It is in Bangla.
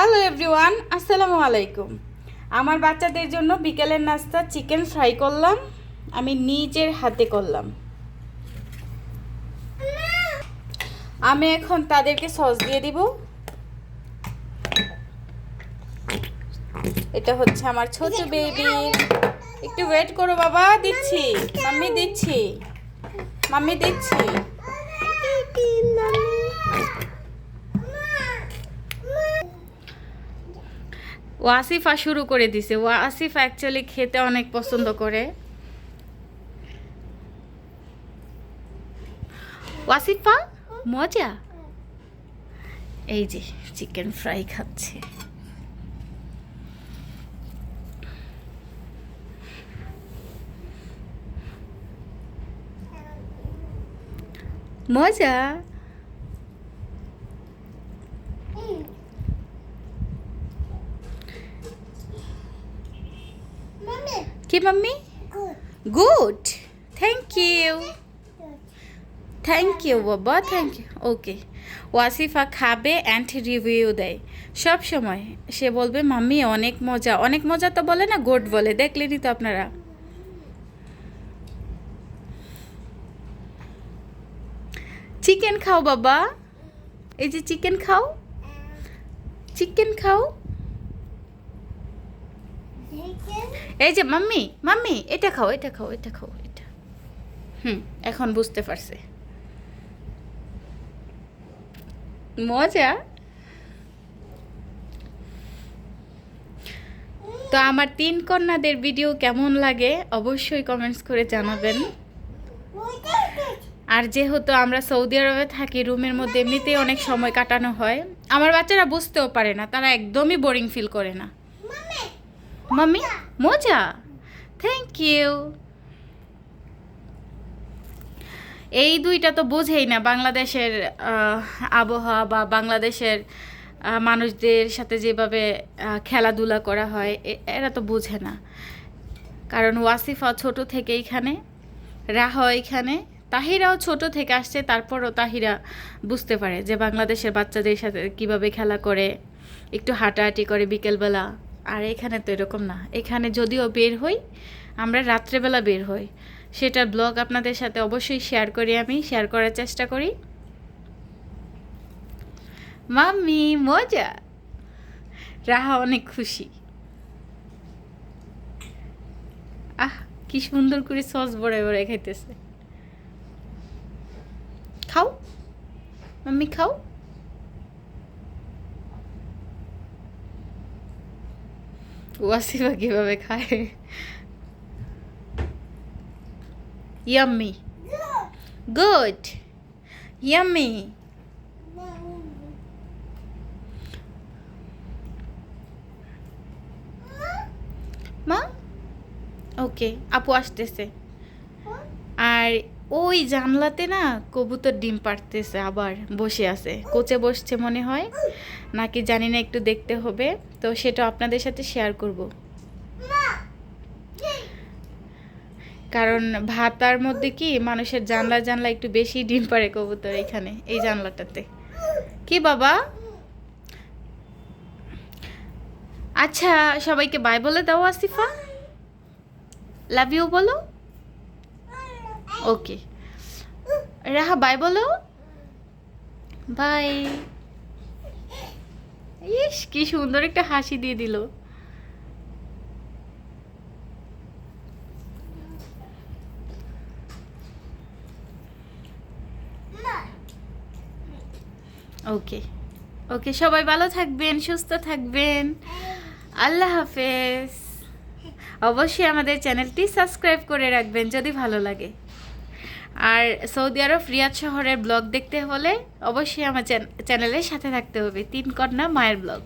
হ্যালো এভরিওয়ান, আসসালামু আলাইকুম। আমার বাচ্চাদের জন্য বিকেলের নাস্তা চিকেন ফ্রাই করলাম, আমি নিজের হাতে করলাম। আমি এখন তাদেরকে সস দিয়ে দিব। এটা হচ্ছে আমার ছোট বেবি একটু ওয়েট করো বাবা, দিচ্ছি। মাম্মি দিচ্ছি। মাম্মি দিচ্ছি। ওয়াসিফা শুরু করে দিছে। ওয়াসিফ অ্যাকচুয়ালি খেতে অনেক পছন্দ করে। ওয়াসিফা, মজা? এই যে চিকেন ফ্রাই খাচ্ছে। মজা? কি mummy good thank you thank you বাবা থ্যাংক ইউ ওকে ওয়াসিফা খাবে অ্যান্ড রিভিউ দেয়। সব সময় সে বলবে মাম্মি অনেক মজা। অনেক মজা তো বলে না গুড বলে। দেখলেনই তো আপনারা। চিকেন খাও বাবা এই যে চিকেন খাও। চিকেন খাও। এই যে, মাম্মি মাম্মি, এটা খাও এটা খাও এটা খাও, এটা। হুম, এখন বুঝতে পারছে। মজা? তো আমার তিন কন্যাদের ভিডিও কেমন লাগে অবশ্যই কমেন্টস করে জানাবেন। আর যেহেতু আমরা সৌদি আরবে থাকি, রুমের মধ্যে এমনিতেই অনেক সময় কাটানো হয়। আমার বাচ্চারা বুঝতেও পারে না, তারা একদমই বোরিং ফিল করে না। মাম্মি মজা থ্যাংক ইউ এই দুইটা তো বোঝেই না বাংলাদেশের আবহাওয়া বা বাংলাদেশের মানুষদের সাথে যেভাবে খেলাধুলা করা হয় এরা তো বোঝে না। কারণ ওয়াসিফা ছোট থেকে এইখানে রাহা এখানে, তাহিরাও ছোট থেকে আসছে, তারপরও তাহিরা বুঝতে পারে যে বাংলাদেশের বাচ্চাদের সাথে কীভাবে খেলা করে, একটু হাঁটাহাঁটি করে বিকেলবেলা। আর এখানে তো এরকম না। এখানে যদিও বের হই, আমরা রাত্রেবেলা বের হই। সেটার ব্লগ আপনাদের সাথে অবশ্যই শেয়ার করি আমি শেয়ার করার চেষ্টা করি। মাম্মি, মজা! রাহা অনেক খুশি। আহ, কি সুন্দর করে সস বড়ে বড়ে খাইতেছে। খাও। মাম্মি, খাও। ওয়াসিফা কীভাবে খায়? ইয়াম্মি গুড ইয়াম্মি মা? ওকে আপু আসতেছে। আর ওই জানলাতে না কবুতর ডিম পাড়তেছে আবার, বসে আছে। কোচে বসছে মনে হয়, নাকি জানি না, একটু দেখতে হবে। তো সেটা আপনাদের সাথে শেয়ার করব। কারণ ভাতার মধ্যে কি, মানুষের জানলা জানলা একটু বেশি ডিম পাড়ে কবুতর এখানে, এই জানলাটাতে। কি বাবা? আচ্ছা সবাইকে বাই বলে দাও, আসিফা। লাভ ইউ বলো। ওকে রাহা বাই বলো। বাই ইস, কি সুন্দর একটা হাসি দিয়ে দিল। ওকে ওকে সবাই ভালো থাকবেন, সুস্থ থাকবেন। আল্লাহ হাফেজ। অবশ্যই আমাদের চ্যানেলটি সাবস্ক্রাইব করে রাখবেন যদি ভালো লাগে। আর সৌদি আরব রিয়াদ শহরের ব্লগ দেখতে হলে অবশ্যই আমার চ্যানেলের সাথে থাকতে হবে। তিন কন্যা মায়ের ব্লগ।